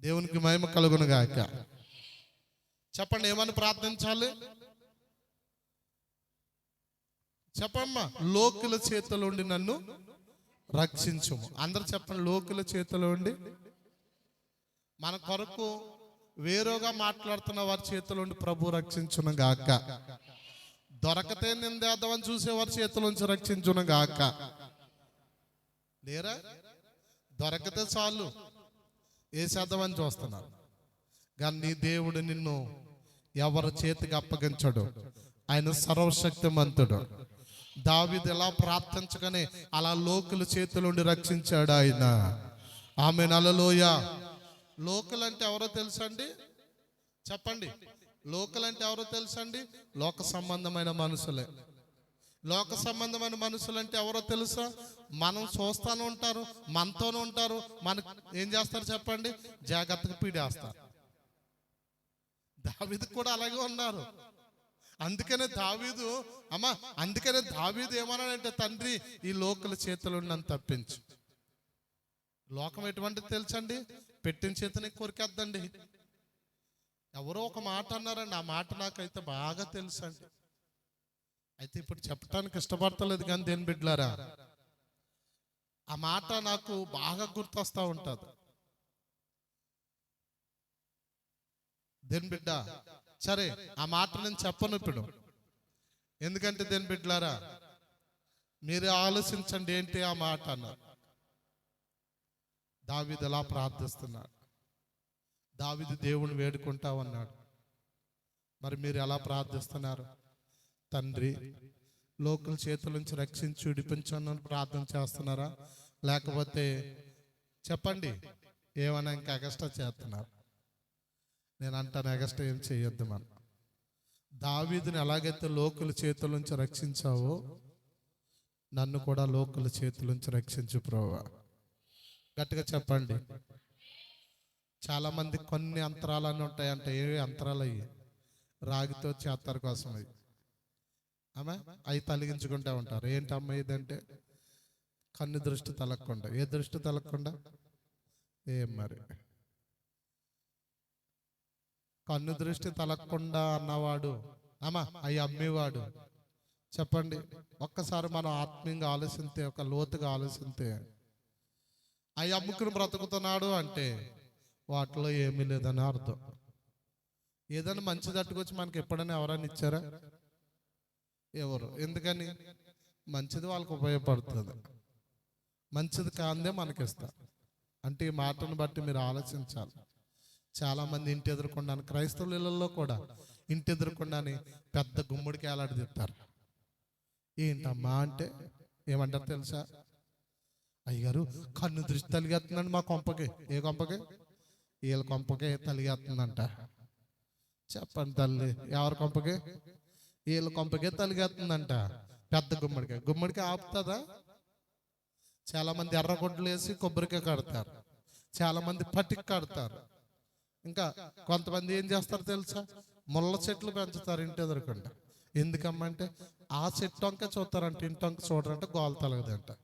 దేవునికి మహిమ కలుగును గాక. చెప్పండి ఏమని ప్రార్థించాలి? చెప్పమ్మా లోకుల చేతిలోండి నన్ను రక్షించుము. అందరు చెప్పండి లోకుల చేతిలోండి మన కొరకు వేరుగా మాట్లాడుతున్న వారి చేతిలోండి ప్రభు రక్షించును గాక. దొరకతే నిందేద్దామని చూసే వారి చేతిలోంచి రక్షించును గాక. లేరా? దొరకతే చాలు. వేసేద్దామని చూస్తున్నారు? కానీ నీ దేవుడు నిన్ను ఎవరి చేతికి అప్పగించడు? ఆయన సర్వశక్తిమంతుడు. దావిది ఎలా ప్రార్థించగానే అలా లోకుల చేతిలోండి రక్షించాడు ఆయన. ఆమె నలలోయ లోకల్ అంటే ఎవరో తెలుసండి? చెప్పండి. లోకల్ అంటే ఎవరో తెలుసండి? లోక సంబంధమైన మనుషులే. లోక సంబంధమైన మనుషులు అంటే ఎవరో తెలుసా? మనం చూస్తాను ఉంటారు మనతోనే ఉంటారు. మన ఏం చేస్తారు చెప్పండి? జాగ్రత్తగా పీడేస్తారు. దావీదు కూడా అలాగే ఉన్నారు. అందుకనే దావీదు అమ్మా అందుకనే దావీదు ఏమన్నాడంటే తండ్రి ఈ లోకల చేతులు నన్ను తప్పించు. లోకం ఎటువంటిది తెలుసండి? పెట్టిన చేతిని కొరికేద్దండి. ఎవరో ఒక మాట అన్నారండి. ఆ మాట నాకైతే బాగా తెలుసండి. అయితే ఇప్పుడు చెప్పడానికి ఇష్టపడతలేదు కానీ దేని బిడ్డలారా? ఆ మాట నాకు బాగా గుర్తొస్తా ఉంటుంది. దేని బిడ్డ? సరే ఆ మాట నేను చెప్పను ఇప్పుడు. ఎందుకంటే దేని బిడ్డలారా? మీరు ఆలోచించండి ఏంటి ఆ మాట అన్నారు. దావిది ఎలా ప్రార్థిస్తున్నాడు? దావిది దేవుని వేడుకుంటా ఉన్నాడు మరి మీరు ఎలా ప్రార్థిస్తున్నారు? తండ్రి లోకల్ చేతుల నుంచి రక్షించి విడిపించని ప్రార్థన చేస్తున్నారా? లేకపోతే చెప్పండి ఏమైనా ఇంకా ఎగస్ట్రా చేస్తున్నారు? నేను అంటాను ఎగస్ట్రా ఏం చేయొద్దు మనం. దావీదుని ఎలాగైతే లోకల చేతుల నుంచి రక్షించావో నన్ను కూడా లోకల చేతుల నుంచి రక్షించు ప్రోవా గట్టిగా చెప్పండి. చాలామంది కొన్ని అంతరాలన్నీ ఉంటాయంటే ఏ అంతరాలు అయ్యి? రాగితో చేస్తారు కోసం అవి ఆమె అవి తొలగించుకుంటూ ఉంటారు. ఏంటమ్మ ఇదంటే? కన్ను దృష్టి తలక్కుండా. ఏ దృష్టి తలక్కుండా? ఏం మరి? కన్ను దృష్టి తలక్కుండా అన్నవాడు అమ్మా అవి అమ్మేవాడు. చెప్పండి ఒక్కసారి మనం ఆత్మీయంగా ఆలోచిస్తే ఒక లోతుగా ఆలోచిస్తే అవి అమ్ముకుని బ్రతుకుతున్నాడు అంటే వాటిలో ఏమీ లేదని అర్థం. ఏదైనా మంచి తట్టుకొచ్చి మనకి ఎప్పుడైనా ఎవరైనా ఇచ్చారా? ఎవరు? ఎందుకని? మంచిది వాళ్ళకి ఉపయోగపడుతుంది. మంచిది కాందే మనకి ఇస్తారు అంటే ఈ మాటను బట్టి మీరు ఆలోచించాలి. చాలామంది ఇంటి ఎదుర్కొండాను క్రైస్తవుల ఇళ్ళల్లో కూడా ఇంటి ఎదుర్కొండాని పెద్ద గుమ్మడికి ఏలాడదిస్తారు ఏంటమ్మా అంటే ఏమంటారు తెలుసా? అయ్యగారు కన్ను దృష్టి తలిగేస్తుందండి మా కొంపకి. ఏ కొంపకి? వీళ్ళ కొంపకి తలిగేస్తుందంట చెప్పండి తల్లి ఎవరి కొంపకి? వీళ్ళ కొంపకే తలిగేస్తుందంట. పెద్ద గుమ్మడికాయ. గుమ్మడికాయ ఆపుతుందా? చాలామంది మంది వేసి కొబ్బరికాయ కడతారు. చాలామంది పటికి కడతారు. ఇంకా కొంతమంది ఏం చేస్తారు తెలుసా? ముళ్ళ చెట్లు పెంచుతారు ఇంటి ఎదురుకుండా. ఎందుకమ్మంటే ఆ చెట్టు వంక చూస్తారంట ఇంటి వంక చూడరంటే గోల తలగదంట.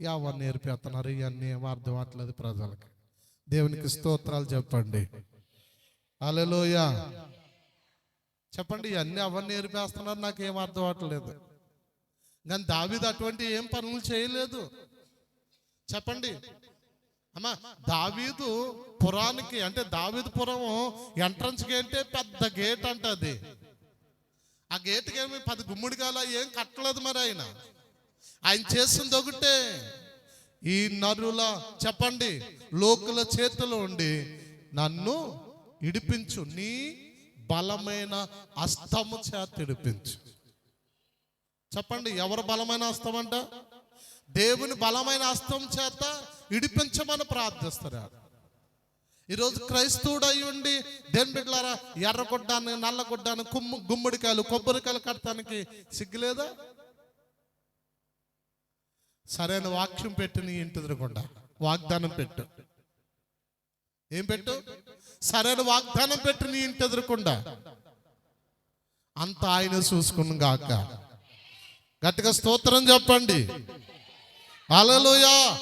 ఎవరు నేర్పేస్తున్నారు? ఇవన్నీ ఏమో అర్థం అవట్లేదు ప్రజలకి. దేవునికి స్తోత్రాలు చెప్పండి. అలలోయ చెప్పండి ఇవన్నీ అవన్నీ నేర్పేస్తున్నారు? నాకు ఏం అర్థం అవట్లేదు కానీ దావీదు అటువంటి ఏం పనులు చేయలేదు. చెప్పండి. అమ్మా దావీదు పురానికి అంటే దావీదు పురం ఎంట్రన్స్ గేట్ పెద్ద గేట్ అంట అది. ఆ గేట్కి ఏమి పది గుమ్మిడికాయల ఏం కట్టలేదు మరి ఆయన. ఆయన చేసింది ఒకటే. ఈ నరుల చెప్పండి లోకుల చేతిలో ఉండి నన్ను ఇడిపించు. నీ బలమైన అస్తము చేత ఇడిపించు చెప్పండి ఎవరు బలమైన అస్తం అంట దేవుని బలమైన అస్తం చేత ఇడిపించమని ప్రార్థిస్తున్నాడు ఈరోజు క్రైస్తవుడు అయి ఉండి దేని బిడ్డలారా ఎర్రగొడ్డాన్ని నల్లగొడ్డాన్ని కుమ్ము గుమ్మడికాయలు కొబ్బరికాయలు కట్టడానికి సిగ్గులేదా? సరైన వాక్యం పెట్టు నీ ఇంటి ఎదురుకుండా వాగ్దానం పెట్టు. ఏం పెట్టు? సరైన వాగ్దానం పెట్టి నీ ఇంటి ఎదురుకుండా. అంత ఆయన చూసుకుని గాక. గట్టిగా స్తోత్రం చెప్పండి. అలలోయా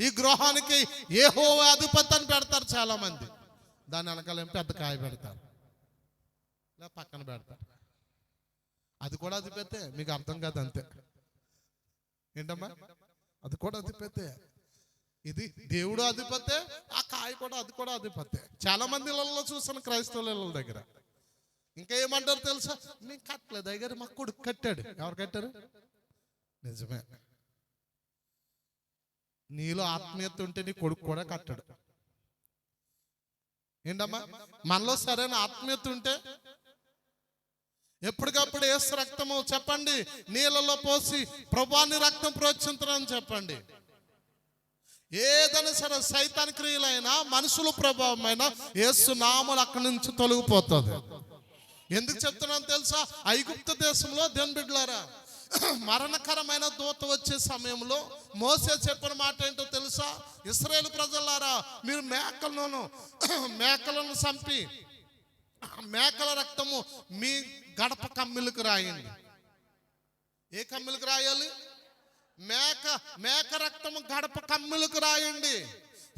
ఈ గృహానికి ఏ హో అని పెడతారు చాలా మంది దాని వెనకాల పెద్ద కాయ పెడతారు? లేదా పక్కన పెడతారు. అది కూడా అధిపతే మీకు అర్థం కాదు అంతే. ఏంటమ్మా? అది కూడా అధిపతే. ఇది దేవుడు అధిపతే ఆ కాయ కూడా అది కూడా అధిపతే. చాలా మంది ఇళ్ళల్లో చూసాను క్రైస్తవుల దగ్గర. ఇంకా ఏమంటారు తెలుసా? నేను కట్టలేదు దగ్గర మా కొడుకు కట్టాడు. ఎవరు కట్టారు? నిజమే. నీలో ఆత్మీయత ఉంటే నీ కొడుకు కూడా కట్టాడు. ఏంటమ్మా? మనలో సరైన ఆత్మీయత ఉంటే ఎప్పటికప్పుడు ఏసు రక్తము చెప్పండి నీళ్ళలో పోసి ప్రభాని రక్తం ప్రోత్సహించరని చెప్పండి. ఏదైనా సరే సైతాన్ క్రియలైనా మనుషుల ప్రభావమైన ఏసు నామలు అక్కడి నుంచి తొలగిపోతుంది. ఎందుకు చెప్తున్నాను తెలుసా? ఐగుప్త దేశంలో దేని బిడ్డలారా మరణకరమైన దూత వచ్చే సమయంలో మోసే చెప్పిన మాట ఏంటో తెలుసా? ఇస్రాయేల్ ప్రజలారా మీరు మేకలను మేకలను చంపి మేకల రక్తము మీ గడప కమ్మిలకు రాయండి. ఏ కమ్మిలకు రాయాలి? మేక మేక రక్తము గడప కమ్ములకు రాయండి.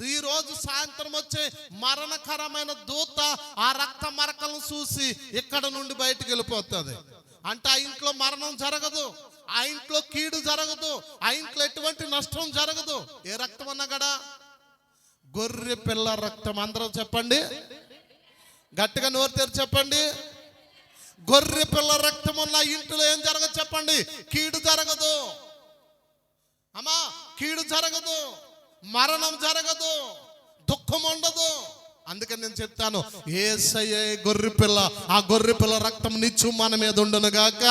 ఈరోజు సాయంత్రం వచ్చే మరణకరమైన దూత ఆ రక్త మరకలను చూసి ఇక్కడ నుండి బయటికి వెళ్ళిపోతుంది. అంటే ఆ ఇంట్లో మరణం జరగదు ఆ ఇంట్లో కీడు జరగదు ఆ ఇంట్లో ఎటువంటి నష్టం జరగదు. ఏ రక్తం అన్నా కదా గొర్రె పిల్ల రక్తం. అందరూ చెప్పండి. గట్టిగా నోరు తెరి చెప్పండి. గొర్రె పిల్ల రక్తం ఉన్న ఇంట్లో ఏం జరగదు చెప్పండి. కీడు జరగదు. అమ్మా కీడు జరగదు మరణం జరగదు దుఃఖం ఉండదు. అందుకని నేను చెప్తాను ఏసయ్యే గొర్రె పిల్ల ఆ గొర్రె పిల్ల రక్తం నిచ్చు మన మీద ఉండను గాక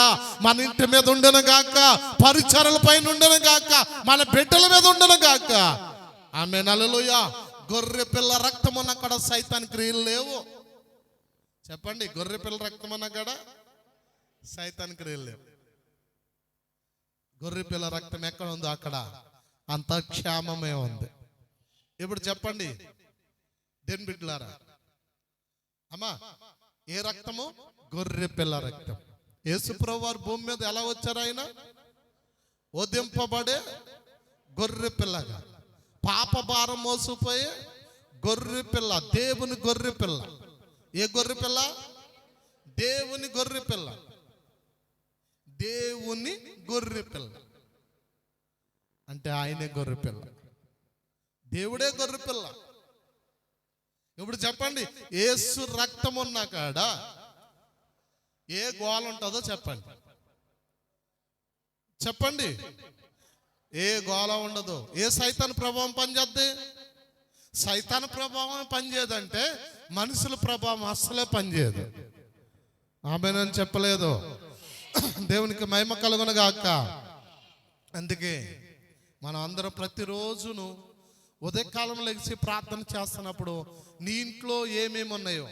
మన ఇంటి మీద ఉండను గాక పరిచరల పైన ఉండను గాక మన బిడ్డల మీద ఉండను గాక. ఆమె నలలుయ గొర్రె పిల్ల రక్తం ఉన్న అక్కడ సైతాన్ క్రియలు లేవు. చెప్పండి గొర్రె పిల్ల రక్తం ఉన్న కూడా సైతాన్ క్రియలు లేవు. గొర్రె పిల్ల రక్తం ఎక్కడ ఉందో అక్కడ. అంత క్షేమమే ఉంది. ఇప్పుడు చెప్పండి. దేని బిడ్డలారా? అమ్మా ఏ రక్తము? గొర్రె పిల్ల రక్తం. యేసుప్రభు వారు భూమి మీద ఎలా వచ్చారు ఆయన? ఉదింపబడే గొర్రె పిల్లగా. పాప భారం మోసిపోయే గొర్రె పిల్ల దేవుని గొర్రె పిల్ల. ఏ గొర్రె పిల్ల? దేవుని గొర్రె పిల్ల. దేవుని గొర్రె పిల్ల. అంటే ఆయనే గొర్రె పిల్ల. దేవుడే గొర్రె పిల్ల. ఇప్పుడు చెప్పండి ఏసు రక్తం ఉన్న కాడ? ఏ గోల ఉంటుందో చెప్పండి. చెప్పండి. ఏ గోల ఉండదు? ఏ సైతాన్ ప్రభావం పనిచేద్ది? సైతాన్ ప్రభావం పనిచేయదంటే మనుషుల ప్రభావం అస్సలే పనిచేయదు. ఆమెనని చెప్పలేదు. దేవునికి మహిమ కలుగునగాక. అందుకే మనం అందరం ప్రతిరోజును ఉదయకాలం లెగిసి ప్రార్థన చేస్తున్నప్పుడు నీ ఇంట్లో ఏమేమి ఉన్నాయో?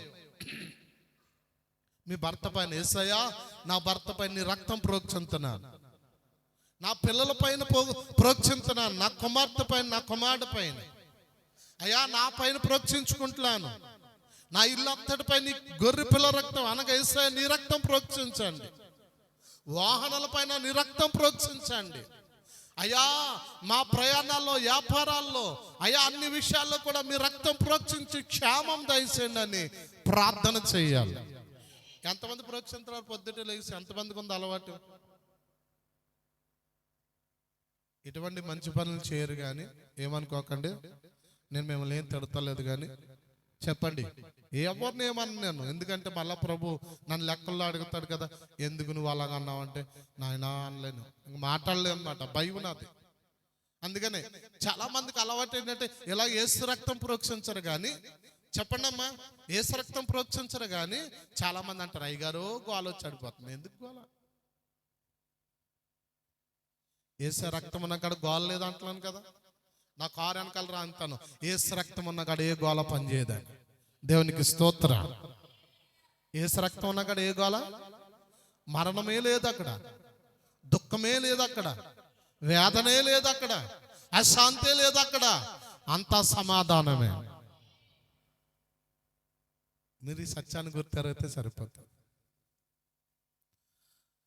మీ భర్త పైన ఏసయ్యా నా భర్త పైన నీ రక్తం ప్రోక్షించున్నాను నా పిల్లల పైన ప్రోక్షించున్నాను నా కుమార్తె పైన నా కుమారుడు పైన? అయ్యా నా పైన ప్రోక్షించుకుంటున్నాను. నా ఇల్లు అంతటిపై నీ గొర్రె పిల్ల రక్తం అనగా ఏసయ్య నీ రక్తం ప్రోక్షించండి. వాహనాల పైన నీ రక్తం ప్రోత్సహించండి. అయ్యా మా ప్రయాణాల్లో వ్యాపారాల్లో అయ్యా అన్ని విషయాల్లో కూడా మీ రక్తం ప్రోత్సహించి క్షేమం దయచేయండి అని ప్రార్థన చేయాలి. ఎంతమంది ప్రోత్సహించారు పొద్దుట లేచి ఎంతమందికి ఉంది అలవాటు? ఇటువంటి మంచి పనులు చేయరు కానీ ఏమనుకోకండి నేను మిమ్మల్ని ఏం తిడతలేదు కానీ చెప్పండి. ఎవరిని ఏమన్నా నేను? ఎందుకంటే మళ్ళా ప్రభు నన్ను లెక్కల్లో అడుగుతాడు కదా. ఎందుకు నువ్వు అలాగ అన్నావంటే నాయనా అనలేను. ఇంక మాట్లాడలేను అనమాట భయం నాది. అందుకనే చాలా మందికి అలవాటు ఏంటంటే ఇలా ఏసు రక్తం ప్రోక్షించరు కానీ చెప్పండి అమ్మా ఏసు రక్తం ప్రోక్షించరు కానీ చాలా మంది అంటారు అయ్యగారు గోలో వచ్చి ఎందుకు గోల? ఏసే రక్తం అన్న కాడ గోల లేదు అంటున్నాను కదా. నా కారు వెనకాల రా అంటాను. ఏసు రక్తం ఉన్న కాడ ఏ గోళ పనిచేయదని దేవునికి స్తోత్ర. ఏసు రక్తం ఉన్న కాడ ఏ గోల? మరణమే లేదు అక్కడ. దుఃఖమే లేదు అక్కడ. వేదనే లేదు అక్కడ. అశాంతే లేదు అక్కడ. అంతా సమాధానమే. మీరు ఈ సత్యాన్ని గుర్తెరైతే సరిపోతుంది.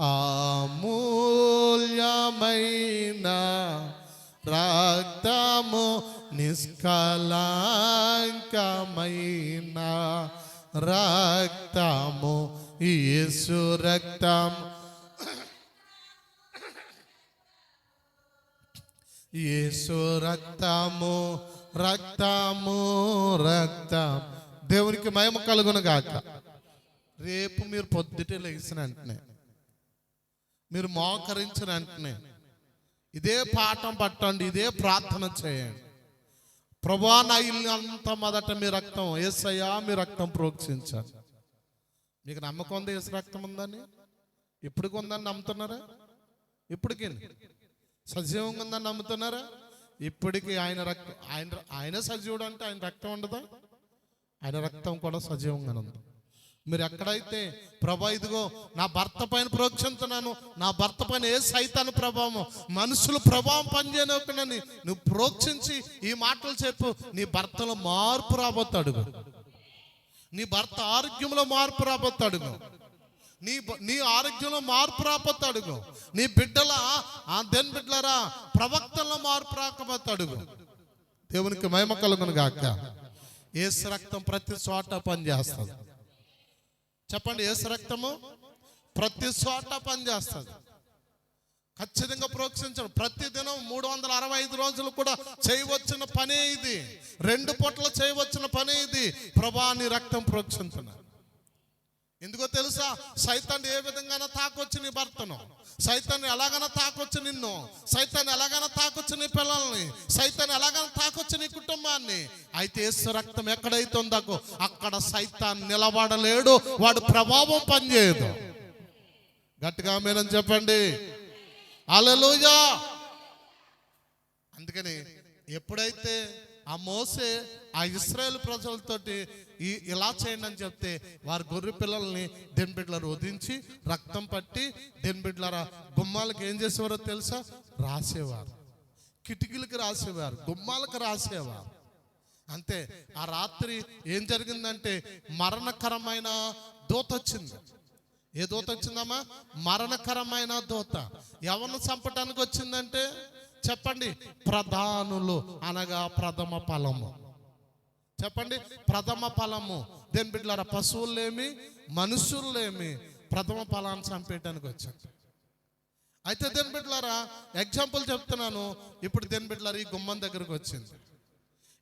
అమూల్యమైన రక్తము నిష్కలాంకమైన రక్తము యేసు రక్తం. యేసు రక్తము రక్తము రక్తం. దేవునికి మయము కలుగును గాక. రేపు మీరు పొద్దుటే లేచిన వెంటనే మీరు మోకరించిన వెంటనే ఇదే పాఠం పట్టండి ఇదే ప్రార్థన చేయండి. ప్రభా నా ఇల్లు అంతా మొదట మీ రక్తం ఏసయ్యా మీ రక్తం ప్రోక్షించాలి. మీకు నమ్మకం ఉంది ఏసు రక్తం ఉందని? ఇప్పటికి ఉందని నమ్ముతున్నారా? ఇప్పటికి సజీవంగా ఉందని నమ్ముతున్నారా? ఇప్పటికి ఆయన రక్తం ఆయన ఆయన సజీవుడు అంటే ఆయన రక్తం ఉండదా? ఆయన రక్తం కూడా సజీవంగానే ఉంది. మీరు ఎక్కడైతే ప్రభా ఇదిగో నా భర్త పైన ప్రోక్షించున్నాను నా భర్త పైన ఏ సైతాన్ని ప్రభావం మనుషులు ప్రభావం పనిచేయనని నువ్వు ప్రోక్షించి ఈ మాటలు చెప్పు నీ భర్తలో మార్పు రాబోతాడు. నీ భర్త ఆరోగ్యంలో మార్పు రాబోతాడు. నీ నీ ఆరోగ్యంలో మార్పు రాబోతాడు. నీ బిడ్డల ఆ దెన్ బిడ్డలరా ప్రవక్తల్లో మార్పు రాకపోతాడు దేవునికి మహిమ కలుగును గాక ఏసు రక్తం ప్రతి చోట పనిచేస్తుంది. చెప్పండి ఏసు రక్తము ప్రతి చోట పనిచేస్తుంది ఖచ్చితంగా ప్రోక్షించడం. ప్రతి దినం మూడు వందల అరవై ఐదు రోజులు కూడా చేయవచ్చిన పనే ఇది. రెండు పొట్ల చేయవచ్చిన పనే ఇది. ప్రభా నీ రక్తం ప్రోత్సహించడం ఎందుకో తెలుసా? సైతాన్ని ఏ విధంగానో తాకొచ్చు నీ భర్తను? సైతాన్ని ఎలాగైనా తాకొచ్చు నిన్ను? సైతాన్ని ఎలాగైనా తాకొచ్చు నీ పిల్లల్ని? సైతాన్ని ఎలాగైనా తాకొచ్చు నీ కుటుంబాన్ని? అయితే యేసు రక్తం ఎక్కడైతే ఉందాకో అక్కడ సైతాన్ నిలబడలేడు వాడు ప్రభావం పనిచేయదు. గట్టిగా మీరని చెప్పండి. అలలుయా అందుకని ఎప్పుడైతే ఆ మోసే ఆ ఇస్రాయేల్ ప్రజలతోటి ఈ ఇలా చేయండి అని చెప్తే వారి గొర్రె పిల్లల్ని దెన్బిడ్లరు వధించి రక్తం పట్టి దెన్బిడ్లర గుమ్మాలకు ఏం చేసేవారో తెలుసా? రాసేవారు. కిటికీలకు రాసేవారు గుమ్మాలకు రాసేవారు. అంతే ఆ రాత్రి ఏం జరిగిందంటే మరణకరమైన దూత వచ్చింది. ఏ దూత వచ్చిందమ్మా? మరణకరమైన దూత. ఎవరిని చంపటానికి వచ్చిందంటే చెప్పండి ప్రధానులు అనగా ప్రథమ ఫలము. చెప్పండి ప్రథమ ఫలము. దేని బిడ్డలారా పశువులేమి మనుషులేమి ప్రథమ ఫలాన్ని చంపేయటానికి వచ్చాడు అయితే దేని బిడ్డలారా ఎగ్జాంపుల్ చెప్తున్నాను. ఇప్పుడు దేని బిడ్డలారా ఈ గుమ్మం దగ్గరకు వచ్చింది.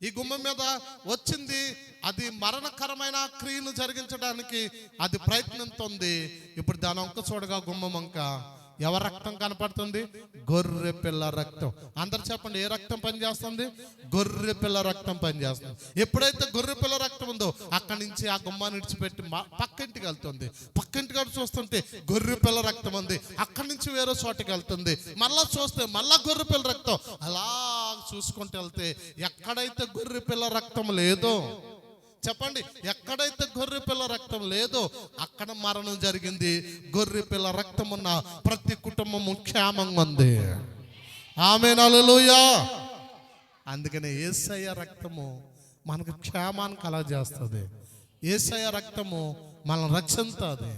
ఈ గుమ్మం మీద వచ్చింది అది మరణకరమైన క్రియను జరిగించడానికి అది ప్రయత్నిస్తుంది ఇప్పుడు దాని వంక చూడగా గుమ్మం వంక ఎవరి రక్తం కనపడుతుంది? గొర్రె పిల్ల రక్తం. అందరు చెప్పండి ఏ రక్తం పనిచేస్తుంది? గొర్రె పిల్ల రక్తం పనిచేస్తుంది. ఎప్పుడైతే గొర్రె పిల్ల రక్తం ఉందో అక్కడి నుంచి ఆ గుమ్మాన్ని విడిచిపెట్టి పక్కింటికి వెళ్తుంది. పక్కింటికి వెళ్ళి చూస్తుంటే గొర్రె పిల్ల రక్తం ఉంది. అక్కడి నుంచి వేరే చోటకి వెళ్తుంది. మళ్ళా చూస్తే మళ్ళా గొర్రె పిల్ల రక్తం. అలా చూసుకుంటూ వెళ్తే ఎక్కడైతే గొర్రె పిల్ల రక్తం లేదో చెప్పండి ఎక్కడైతే గొర్రె పిల్ల రక్తం లేదో అక్కడ మరణం జరిగింది. గొర్రె పిల్ల రక్తం ఉన్న ప్రతి కుటుంబము క్షేమంగా ఉంది. ఆమె నలులుయా అందుకని ఏసయ్య రక్తము మనకు క్షేమాన్ని కలగజేస్తుంది. ఏసయ్య రక్తము మనల్ని రక్షిస్తుంది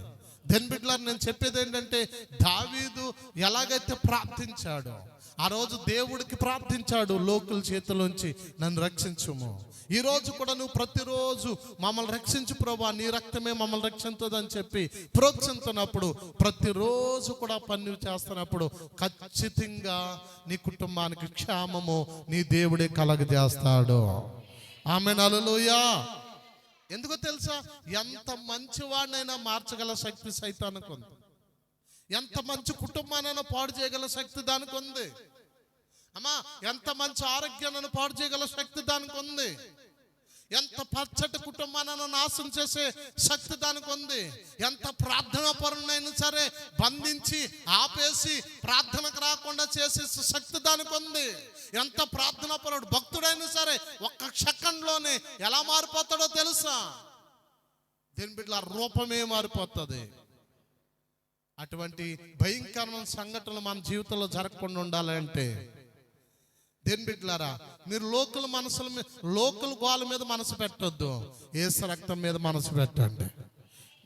దెన్ బిడ్లర్ నేను చెప్పేది ఏంటంటే దావీదు ఎలాగైతే ప్రార్థించాడో ఆ రోజు దేవుడికి ప్రార్థించాడు లోకుల చేతిలోంచి నన్ను రక్షించుము. ఈ రోజు కూడా నువ్వు ప్రతిరోజు మమ్మల్ని రక్షించు ప్రభా నీ రక్తమే మమ్మల్ని రక్షించదని చెప్పి ప్రోక్షిస్తున్నప్పుడు ప్రతిరోజు కూడా పని చేస్తున్నప్పుడు ఖచ్చితంగా నీ కుటుంబానికి క్షేమము నీ దేవుడే కలగజేస్తాడు. ఆమె నలులుయా ఎందుకో తెలుసా? ఎంత మంచివాడినైనా మార్చగల శక్తి సైతానికి ఉంది ఎంత మంచి కుటుంబానైనా పాడు చేయగల శక్తి దానికి ఉంది అమ్మా ఎంత మంచి ఆరోగ్యాన్ని పాడు చేయగల శక్తి దానికి ఉంది ఎంత పచ్చటి కుటుంబాన్ని నాశనం చేసే శక్తి దానికి ఉంది ఎంత ప్రార్థన పరునైనా సరే బంధించి ఆపేసి ప్రార్థనకు రాకుండా చేసే శక్తి దానికి ఉంది ఎంత ప్రార్థన పరుడు భక్తుడైనా సరే ఒక్క క్షకంలోనే ఎలా మారిపోతాడో తెలుసా? దీని బిడ్డల రూపమే మారిపోతుంది. అటువంటి భయంకరమైన సంఘటనలు మన జీవితంలో జరగకుండా ఉండాలంటే దేని బిడ్డలారా మీరు లోకల్ మనసుల మీద లోకల్ గోల మీద మనసు పెట్టొద్దు. ఏసు రక్తం మీద మనసు పెట్టండి.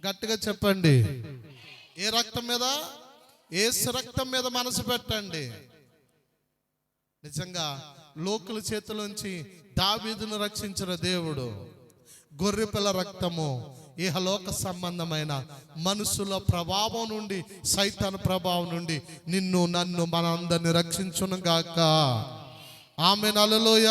గట్టిగా చెప్పండి. ఏ రక్తం మీద? ఏసు రక్తం మీద మనసు పెట్టండి. నిజంగా లోకుల చేతిలోంచి దావీదును రక్షించిన దేవుడు గొర్రెపిల్ల రక్తము ఇహలోక సంబంధమైన మనుషుల ప్రభావం నుండి సైతాన్ ప్రభావం నుండి నిన్ను నన్ను మన అందరిని రక్షించును గాక ఆమె నలలోయ